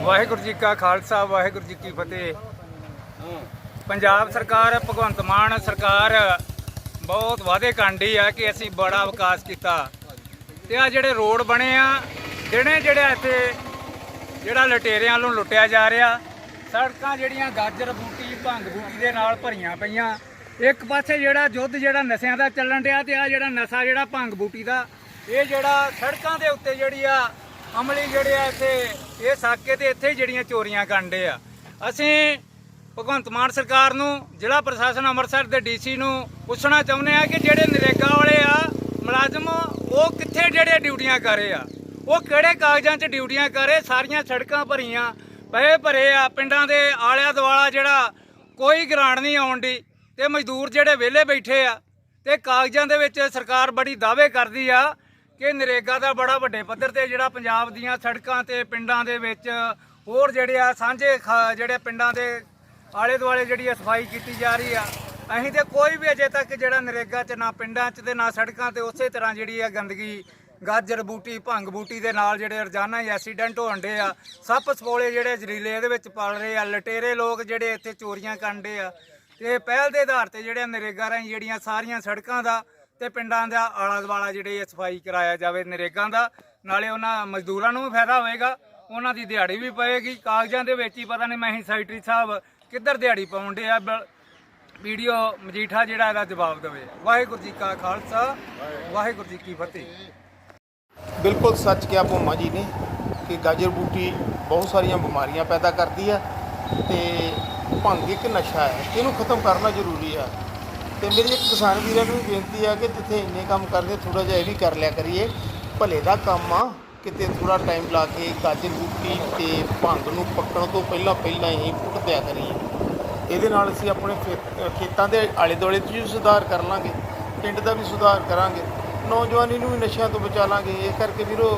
ਵਾਹਿਗੁਰੂ ਜੀ ਕਾ ਖਾਲਸਾ, ਵਾਹਿਗੁਰੂ ਜੀ ਕੀ ਫਤਿਹ। ਪੰਜਾਬ ਸਰਕਾਰ, ਭਗਵੰਤ ਮਾਨ ਸਰਕਾਰ, ਬਹੁਤ ਵਾਅਦੇ ਕਾਂਡੀ ਆ ਕਿ ਅਸੀਂ ਬੜਾ ਵਿਕਾਸ ਕੀਤਾ। ਤੇ ਆ ਜਿਹੜੇ ਰੋਡ ਬਣੇ ਆ ਜਿਹੜੇ ਜਿਹੜਾ ਇੱਥੇ ਜਿਹੜਾ ਲਟੇਰਿਆਂ ਨੂੰ ਲੁੱਟਿਆ ਜਾ ਰਿਹਾ, ਸੜਕਾਂ ਜਿਹੜੀਆਂ ਗਾਜਰ ਬੂਟੀ, ਭੰਗ ਬੂਟੀ ਦੇ ਨਾਲ ਭਰੀਆਂ ਪਈਆਂ, ਇੱਕ ਪਾਸੇ ਜਿਹੜਾ ਯੁੱਧ ਜਿਹੜਾ ਨਸ਼ਿਆਂ ਦਾ ਚੱਲਣ ਰਿਹਾ ਤੇ ਆ ਜਿਹੜਾ ਨਸ਼ਾ ਜਿਹੜਾ ਭੰਗ ਬੂਟੀ ਦਾ, ਇਹ ਜਿਹੜਾ ਸੜਕਾਂ ਦੇ ਉੱਤੇ ਜਿਹੜੀ ਆ ਅਮਲੀ ਜਿਹੜੇ ਆ ਇੱਥੇ ਇਹ ਸਾਕੇ ਤੇ ਇੱਥੇ ਹੀ ਜਿਹੜੀਆਂ ਚੋਰੀਆਂ ਕਰਦੇ ਆ। ਅਸੀਂ ਭਗਵੰਤ ਮਾਨ ਸਰਕਾਰ ਨੂੰ, ਜ਼ਿਲ੍ਹਾ ਪ੍ਰਸ਼ਾਸਨ ਅੰਮ੍ਰਿਤਸਰ ਦੇ ਡੀਸੀ ਨੂੰ ਪੁੱਛਣਾ ਚਾਹੁੰਦੇ ਆ ਕਿ ਜਿਹੜੇ ਨਰੇਗਾ ਵਾਲੇ ਆ, ਮੁਲਾਜ਼ਮ, ਉਹ ਕਿੱਥੇ ਜਿਹੜੇ ਡਿਊਟੀਆਂ ਕਰੇ ਆ? ਉਹ ਕਿਹੜੇ ਕਾਗਜ਼ਾਂ 'ਚ ਡਿਊਟੀਆਂ ਕਰੇ ਸਾਰੀਆਂ ਸੜਕਾਂ ਭਰੀਆਂ, ਪਏ ਭਰੇ ਆ, ਪਿੰਡਾਂ ਦੇ ਆਲਿਆ ਦੁਆਲਾ ਜਿਹੜਾ ਕੋਈ ਗਰਾਂਟ ਨਹੀਂ ਆਉਣ ਦੀ ਤੇ ਮਜ਼ਦੂਰ ਜਿਹੜੇ ਵਿਹਲੇ ਬੈਠੇ ਆ ਤੇ ਕਾਗਜ਼ਾਂ ਦੇ ਵਿੱਚ ਸਰਕਾਰ ਬੜੀ ਦਾਅਵੇ ਕਰਦੀ ਆ ਕਿ ਨਰੇਗਾ ਦਾ ਬੜਾ ਵੱਡੇ ਪੱਧਰ ਤੇ ਜਿਹੜਾ ਪੰਜਾਬ ਦੀਆਂ ਸੜਕਾਂ ਤੇ ਪਿੰਡਾਂ ਦੇ ਵਿੱਚ ਹੋਰ ਜਿਹੜੇ ਆ ਸਾਂਝੇ ਖਾ- ਜਿਹੜੇ ਪਿੰਡਾਂ ਦੇ ਆਲੇ ਦੁਆਲੇ ਜਿਹੜੀ ਆ ਸਫ਼ਾਈ ਕੀਤੀ ਜਾ ਰਹੀ ਆ, ਅਸੀਂ ਤੇ ਕੋਈ ਵੀ ਅਜੇ ਤੱਕ ਜਿਹੜਾ ਨਰੇਗਾ 'ਚ ਨਾ ਪਿੰਡਾਂ 'ਚ ਤੇ ਨਾ ਸੜਕਾਂ ਤੇ ਉਸੇ ਤਰ੍ਹਾਂ ਜਿਹੜੀ ਆ ਗੰਦਗੀ, ਗਾਜਰ ਬੂਟੀ, ਭੰਗ ਬੂਟੀ ਦੇ ਨਾਲ ਜਿਹੜੇ ਰੋਜ਼ਾਨਾ ਹੀ ਐਕਸੀਡੈਂਟ ਹੋਣ ਡੇ ਆ, ਸੱਪ ਸਪੋਲੇ ਜਿਹੜੇ ਜ਼ਰੀਲੇ ਇਹਦੇ ਵਿੱਚ ਪਲ ਰਹੇ ਆ, ਲਟੇਰੇ ਲੋਕ ਜਿਹੜੇ ਇੱਥੇ ਚੋਰੀਆਂ ਕਰਨ ਡੇ ਆ, ਤੇ ਪਹਿਲ ਦੇ ਆਧਾਰ ਤੇ ਜਿਹੜੇ ਨਰੇਗਾ ਰਾਹੀਂ ਜਿਹੜੀਆਂ ਸਾਰੀਆਂ ਸੜਕਾਂ ਦਾ ਤੇ ਪਿੰਡਾਂ ਦਾ ਆਲਾ ਦੁਆਲਾ ਜਿਹੜੇ ਇਹ ਸਫ਼ਾਈ ਕਰਾਇਆ ਜਾਵੇ ਨਰੇਗਾ ਦਾ, ਨਾਲੇ ਉਹਨਾਂ ਮਜ਼ਦੂਰਾਂ ਨੂੰ ਵੀ ਫਾਇਦਾ ਹੋਏਗਾ, ਉਹਨਾਂ ਦੀ ਦਿਹਾੜੀ ਵੀ ਪਏਗੀ। ਕਾਗਜ਼ਾਂ ਦੇ ਵਿੱਚ ਹੀ ਪਤਾ ਨਹੀਂ, ਮੈਂ ਹੀ ਸੈਕਟਰੀ ਸਾਹਿਬ ਕਿੱਧਰ ਦਿਹਾੜੀ ਪਾਉਣ ਦੇ ਆ, ਬ- ਵੀਡੀਓ ਮਜੀਠਾ ਜਿਹੜਾ ਇਹਦਾ ਜਵਾਬ ਦੇਵੇ। ਵਾਹਿਗੁਰੂ ਜੀ ਕਾ ਖਾਲਸਾ, ਵਾਹਿਗੁਰੂ ਜੀ ਕੀ ਫਤਿਹ। ਬਿਲਕੁਲ ਸੱਚ ਕਿਹਾ ਭੋਮਾ ਜੀ ਨੇ ਕਿ ਗਾਜਰ ਬੂਟੀ ਬਹੁਤ ਸਾਰੀਆਂ ਬਿਮਾਰੀਆਂ ਪੈਦਾ ਕਰਦੀ ਹੈ ਤੇ ਭੰਗ ਇੱਕ ਨਸ਼ਾ ਹੈ, ਇਹਨੂੰ ਖਤਮ ਕਰਨਾ ਜ਼ਰੂਰੀ ਹੈ। ਤੇ ਮੇਰੀ ਇੱਕ ਕਿਸਾਨ ਵੀਰਾਂ ਨੂੰ ਵੀ ਬੇਨਤੀ ਆ ਕਿ ਜਿੱਥੇ ਇੰਨੇ ਕੰਮ ਕਰਦੇ ਥੋੜਾ ਜਿਹਾ ਇਹ ਵੀ ਕਰ ਲਿਆ ਕਰੀਏ। ਭਲੇ ਦਾ ਕੰਮ ਆ, ਕਿਤੇ ਥੋੜਾ ਟਾਈਮ ਲਾ ਕੇ ਗਾਜਰ ਬੂਟੀ ਤੇ ਭੰਗ ਨੂੰ ਪੱਕਣ ਤੋਂ ਪਹਿਲਾਂ ਪਹਿਲਾਂ ਹੀ ਪੁੱਟ ਦਿਆ ਕਰੀਏ। ਇਹਦੇ ਨਾਲ ਅਸੀਂ ਆਪਣੇ ਖੇ- ਖੇਤਾਂ ਦੇ ਆਲੇ ਦੁਆਲੇ 'ਚ ਵੀ ਸੁਧਾਰ ਕਰ ਲਾਂਗੇ, ਪਿੰਡ ਦਾ ਵੀ ਸੁਧਾਰ ਕਰਾਂਗੇ, ਨੌਜਵਾਨੀ ਨੂੰ ਵੀ ਨਸ਼ਿਆਂ ਤੋਂ ਬਚਾ ਲਾਂਗੇ। ਇਹ ਕਰਕੇ ਵੀਰੋ